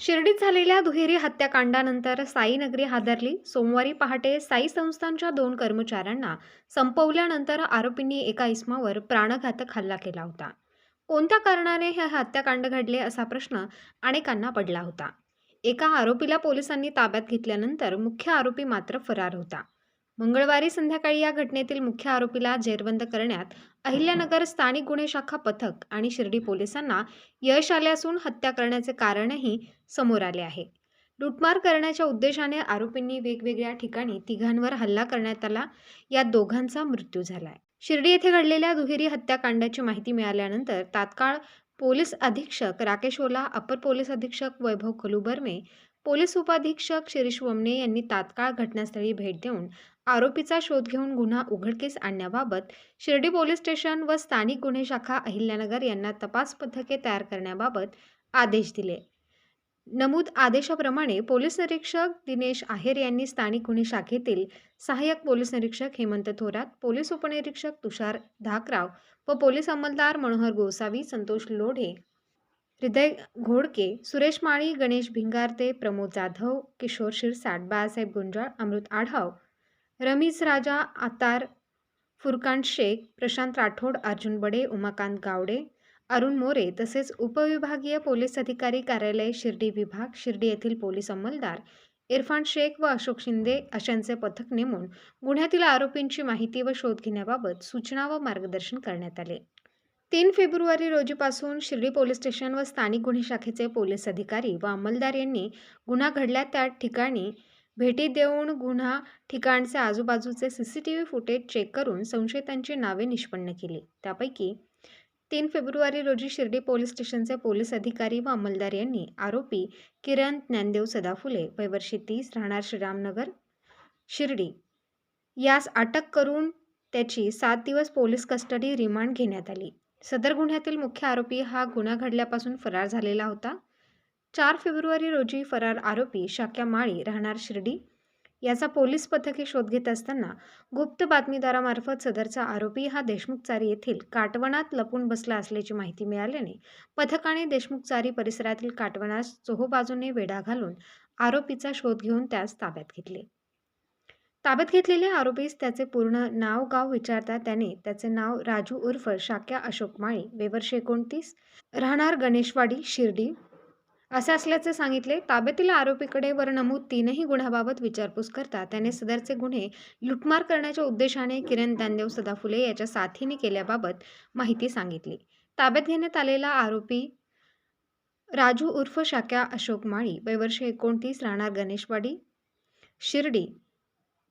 शिर्डीत झालेल्या दुहेरी हत्याकांडानंतर साईनगरी हादरली. सोमवारी पहाटे साई संस्थांच्या दोन कर्मचाऱ्यांना संपवल्यानंतर आरोपींनी एका इस्मावर प्राणघातक हल्ला केला होता. कोणत्या कारणाने हे हत्याकांड घडले असा प्रश्न अनेकांना पडला होता. एका आरोपीला पोलिसांनी ताब्यात घेतल्यानंतर मुख्य आरोपी मात्र फरार होता. मंगळवारी संध्याकाळी या घटनेतील मुख्य आरोपीला जेरबंद करण्यात अहिल्यानगर स्थानिक गुन्हे शाखा पथक आणि शिर्डी पोलिसांना यश आले असून हत्या करण्याचे कारणही समोर आले आहे. लुटमार करण्याच्या उद्देशाने आरोपींनी वेगवेगळ्या ठिकाणी तिघांवर हल्ला करण्यात आला. या दोघांचा मृत्यू झालाय. शिर्डी येथे घडलेल्या दुहेरी हत्याकांडाची माहिती मिळाल्यानंतर तात्काळ पोलीस अधीक्षक राकेश ओला अपर पोलीस अधीक्षक वैभव कलुबर्मे पोलीस उपाधीक्षक शिरीष वमने यांनी तात्काळ घटनास्थळी भेट देऊन आरोपीचा शोध घेऊन गुन्हा उघडकीस आणण्याबाबत शिर्डी पोलीस स्टेशन व स्थानिक गुन्हे शाखा अहिल्यानगर यांना तपास पथके तयार करण्याबाबत आदेश दिले. नमूद आदेशाप्रमाणे पोलीस निरीक्षक दिनेश आहेर यांनी स्थानिक गुन्हे शाखेतील सहाय्यक पोलीस निरीक्षक हेमंत थोरात पोलीस उपनिरीक्षक तुषार धाकराव व पोलीस अंमलदार मनोहर गोसावी संतोष लोढे हृदय घोडके सुरेश माळी गणेश भिंगारते प्रमोद जाधव किशोर शिरसाट बाळासाहेब गुंजाळ अमृत आढाव रमीज राजा आतार फुरकान शेख प्रशांत राठोड अर्जुन बडे उमाकांत गावडे अरुण मोरे तसेच उपविभागीय पोलीस अधिकारी कार्यालय शिर्डी विभाग शिर्डी येथील पोलीस अंमलदार इरफान शेख व अशोक शिंदे अशांचे पथक नेमून गुन्ह्यातील आरोपींची माहिती व शोध घेण्याबाबत सूचना व मार्गदर्शन करण्यात आले. तीन फेब्रुवारी रोजीपासून शिर्डी पोलीस स्टेशन व स्थानिक गुन्हे शाखेचे पोलीस अधिकारी व अंमलदार यांनी गुन्हा घडल्या त्या ठिकाणी भेटी देऊन गुन्हा ठिकाणचे आजूबाजूचे C C T V footage check करून संशयितांची नावे निष्पन्न केली. त्यापैकी तीन फेब्रुवारी रोजी शिर्डी पोलीस स्टेशनचे पोलीस अधिकारी व अंमलदार यांनी आरोपी किरण ज्ञानदेव सदाफुले वयवर्षी तीस राहणार श्रीरामनगर शिर्डी यास अटक करून त्याची सात दिवस पोलीस कस्टडी रिमांड घेण्यात आली. सदर गुन्ह्यातील मुख्य आरोपी हा गुन्हा घडल्यापासून फरार झालेला होता. चार फेब्रुवारी रोजी फरार आरोपी शाक्या माळी राहणार शिर्डी याचा पोलीस पथके शोध घेत असताना गुप्त बातमीदारामार्फत सदरचा आरोपी हा देशमुखचारी येथील काटवणात लपून बसला असल्याची माहिती मिळाल्याने पथकाने देशमुखचारी परिसरातील काटवणास चोहोबाजूने वेढा घालून आरोपीचा शोध घेऊन त्यास ताब्यात घेतले. ताब्यात घेतलेल्या आरोपीस त्याचे पूर्ण नाव गाव विचारता त्याने त्याचे नाव राजू उर्फ शाक्या अशोक माळी वेवर्षे एकोणतीस राहणार गणेशवाडी शिर्डी असे असल्याचे सांगितले. ताब्यातील आरोपीकडे वर नमूद तीनही गुन्ह्याबाबत विचारपूस करता त्याने सदरचे गुन्हे लुटमार करण्याच्या उद्देशाने किरण दानदेव सदाफुले याच्या साथीने केल्याबाबत माहिती सांगितली. ताब्यात घेण्यात आलेला आरोपी राजू उर्फ शाक्या अशोक माळी वयवर्ष एकोणतीस राहणार गणेशवाडी शिर्डी.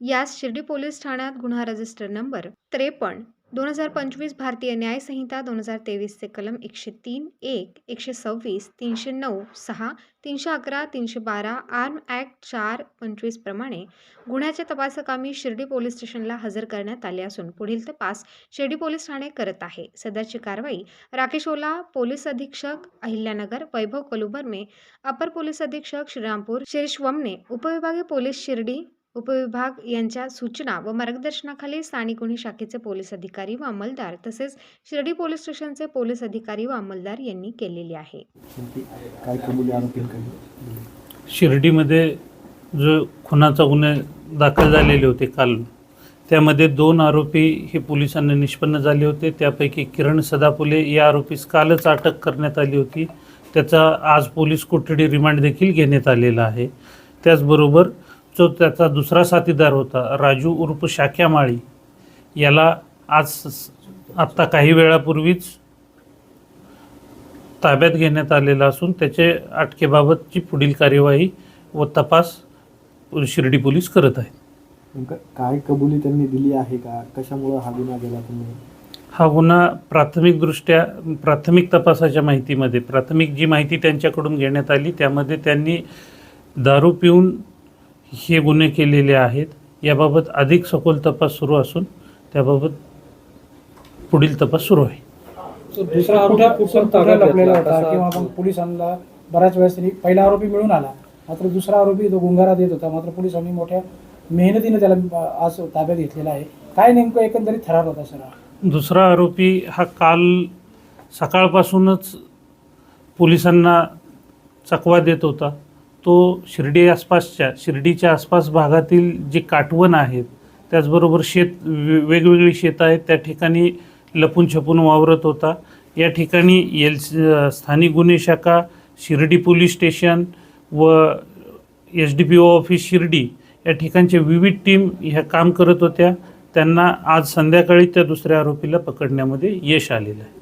यास शिर्डी पोलीस ठाण्यात गुन्हा रजिस्टर नंबर त्रेपन्न दोन हजार पंचवीस भारतीय न्यायसंहिता दोन हजार तेवीसचे कलम एकशे तीन एक एकशे सव्वीस तीनशे नऊ सहा तीनशे अकरा तीनशे बारा आर्म ॲक्ट चार पंचवीसप्रमाणे गुन्ह्याच्या तपासकामी शिर्डी पोलीस स्टेशनला हजर करण्यात आले असून पुढील तपास शिर्डी पोलीस ठाणे करत आहे. सदरची कारवाई राकेश ओला पोलीस अधीक्षक अहिल्यानगर वैभव कलुबर्मे अपर पोलीस अधीक्षक श्रीरामपूर शिरीष वमने उपविभागीय पोलीस शिर्डी उपविभाग यांच्या सूचना व मार्गदर्शनाखाली स्थानिक गुन्हे शाखेचे पोलीस अधिकारी व अंमलदार तसेच शिर्डी पोलीस स्टेशनचे पोलीस अधिकारी व अंमलदार यांनी केलेली आहे. शिर्डीमध्ये जो खुनाचा गुन्हे दाखल झालेले होते काल त्यामध्ये दोन आरोपी हे पोलिसांना निष्पन्न झाले होते. त्यापैकी किरण सदापुले या आरोपीस कालच अटक करण्यात आली होती. त्याचा आज पोलीस कोठडी रिमांड देखील घेण्यात आलेला आहे. त्याचबरोबर जो त्याचा दुसरा साथीदार होता राजू उर्फ शाक्या माळी. याला आज आत्ता काही वेळापूर्वीच ताब्यात घेण्यात आलेला असून त्याचे अटकेबाबतची पुढील कार्यवाही व तपास शिर्डी पोलीस करत आहेत. काय कबुली त्यांनी दिली आहे का? कशामुळं हा गुन्हा गेला तुम्ही? हा गुन्हा प्राथमिकदृष्ट्या प्राथमिक तपासाच्या माहितीमध्ये प्राथमिक जी माहिती त्यांच्याकडून घेण्यात आली त्यामध्ये त्यांनी दारू पिऊन हे गुन्हे केलेले आहेत. याबाबत अधिक सखोल तपास सुरू असून त्याबाबत पुढील तपास सुरू आहे. दुसरा आरोपी पोलिसांना बऱ्याच वेळेस तरी पहिला आरोपी मिळून आला. मात्र दुसरा आरोपी तो गुंगारा देत होता. मात्र पोलिसांनी मोठ्या मेहनतीने त्याला आज ताब्यात घेतलेला आहे. काय नेमकं एकंदरीत थरार होता सर? दुसरा आरोपी हा काल सकाळपासूनच पोलिसांना चकवा देत होता. तो शिर्डी आसपासच्या शिर्डीच्या आसपास भागातील जे काटवण आहेत त्याचबरोबर शेत वेगवेगळी शेतं आहेत त्या ठिकाणी लपून छपून वावरत होता. या ठिकाणी एल स्थानिक गुन्हे शाखा शिर्डी पोलीस स्टेशन व S D P O office Shirdi या ठिकाणच्या विविध टीम ह्या काम करत होत्या. त्यांना आज संध्याकाळी त्या दुसऱ्या आरोपीला पकडण्यामध्ये यश आलेलं आहे.